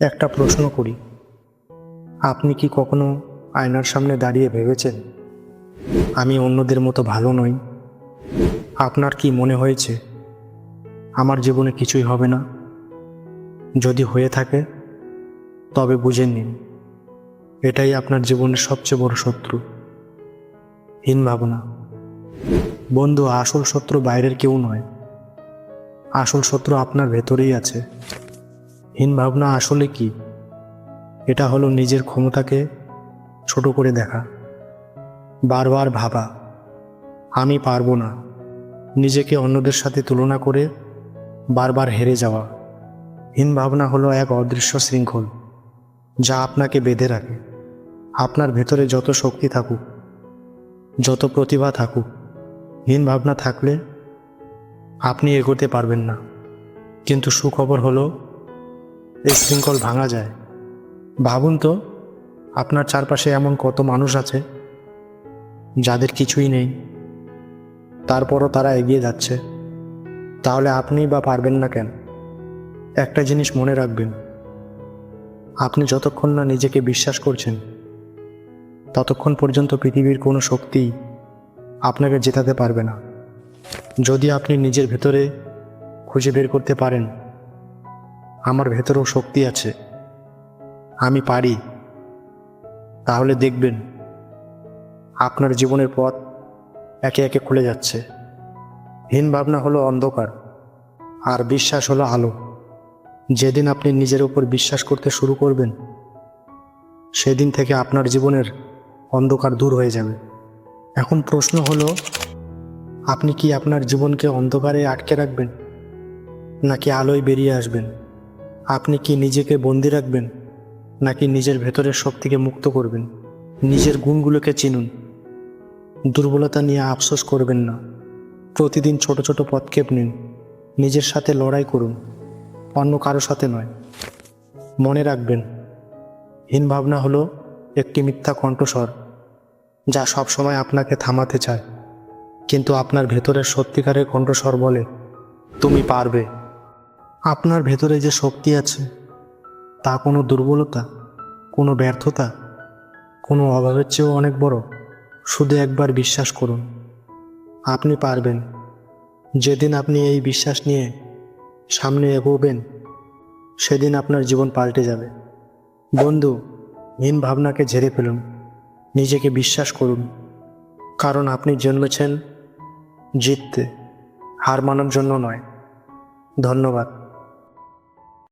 একটা প্রশ্ন করি। আপনি কি কখনো আয়নার সামনে দাঁড়িয়ে ভেবেছেন, আমি অন্যদের মতো ভালো নই? আপনার কি মনে হয়েছে, আমার জীবনে কিছুই হবে না? যদি হয়ে থাকে, তবে বুঝে নিন, এটাই আপনার জীবনের সবচেয়ে বড় শত্রু। হীন ভাবনা। বন্ধু, আসল শত্রু বাইরের কেউ নয়। আসল শত্রু আপনার ভেতরেই আছে। হীন ভাবনা আসলে কি? এটা হলো নিজের ক্ষমতাকে ছোট করে দেখা। বারবার ভাবা, আমি পারব না। নিজেকে অন্যদের সাথে তুলনা করে বারবার হেরে যাওয়া। হীন ভাবনা হলো এক অদৃশ্য শৃঙ্খল, যা আপনাকে বেঁধে রাখে। আপনার ভেতরে যত শক্তি থাকুক, যত প্রতিভা থাকুক, হীন ভাবনা থাকলে আপনি এগোতে পারবেন না। কিন্তু সুখবর হলো এই শৃঙ্খল ভাঙা যায়। ভাবুন তো, আপনার চারপাশে এমন কত মানুষ আছে, যাদের কিছুই নেই। তারপরও তারা এগিয়ে যাচ্ছে। তাহলে আপনি বা পারবেন না কেন? একটা জিনিস মনে রাখবেন। আপনি যতক্ষণ না নিজেকে বিশ্বাস করছেন, ততক্ষণ পর্যন্ত পৃথিবীর কোনো শক্তি আপনাকে জেতাতে পারবে না। যদি আপনি নিজের ভেতরে খুঁজে বের করতে পারেন আমার ভেতরেও শক্তি আছে। আমি পারি। তাহলে দেখবেন, আপনার জীবনের পথ একে একে খুলে যাচ্ছে। হীন ভাবনা হলো অন্ধকার, আর বিশ্বাস হলো আলো। যেদিন আপনি নিজের উপর বিশ্বাস করতে শুরু করবেন, সেদিন থেকে আপনার জীবনের অন্ধকার দূর হয়ে যাবে। এখন প্রশ্ন হলো, আপনি কি আপনার জীবনকে অন্ধকারে আটকে রাখবেন, নাকি আলোয় বেরিয়ে আসবেন? আপনি কি নিজেকে বন্দি রাখবেন, নাকি নিজের ভেতরের শক্তিকে মুক্ত করবেন? নিজের গুণগুলোকে চিনুন। দুর্বলতা নিয়ে আফসোস করবেন না। প্রতিদিন ছোট ছোট পদক্ষেপ নিন। নিজের সাথে লড়াই করুন। অন্য কারও সাথে নয়। মনে রাখবেন, হীন ভাবনা হলো একটি মিথ্যা কণ্ঠস্বর, যা সবসময় আপনাকে থামাতে চায়। কিন্তু আপনার ভেতরের সত্যিকারের কণ্ঠস্বর বলে, তুমি পারবে। আপনার ভেতরে যে শক্তি আছে, তা কোনো দুর্বলতা, কোনো ব্যর্থতা, কোনো অভাবের চেয়েও অনেক বড়, শুধু একবার বিশ্বাস করুন। আপনি পারবেন। যেদিন আপনি এই বিশ্বাস নিয়ে সামনে এগোবেন, সেদিন আপনার জীবন পাল্টে যাবে। বন্ধু, হীন ভাবনাকে ঝেড়ে ফেলুন। নিজেকে বিশ্বাস করুন। কারণ আপনি জন্মেছেন জিততে, হার মানার জন্য নয়। ধন্যবাদ।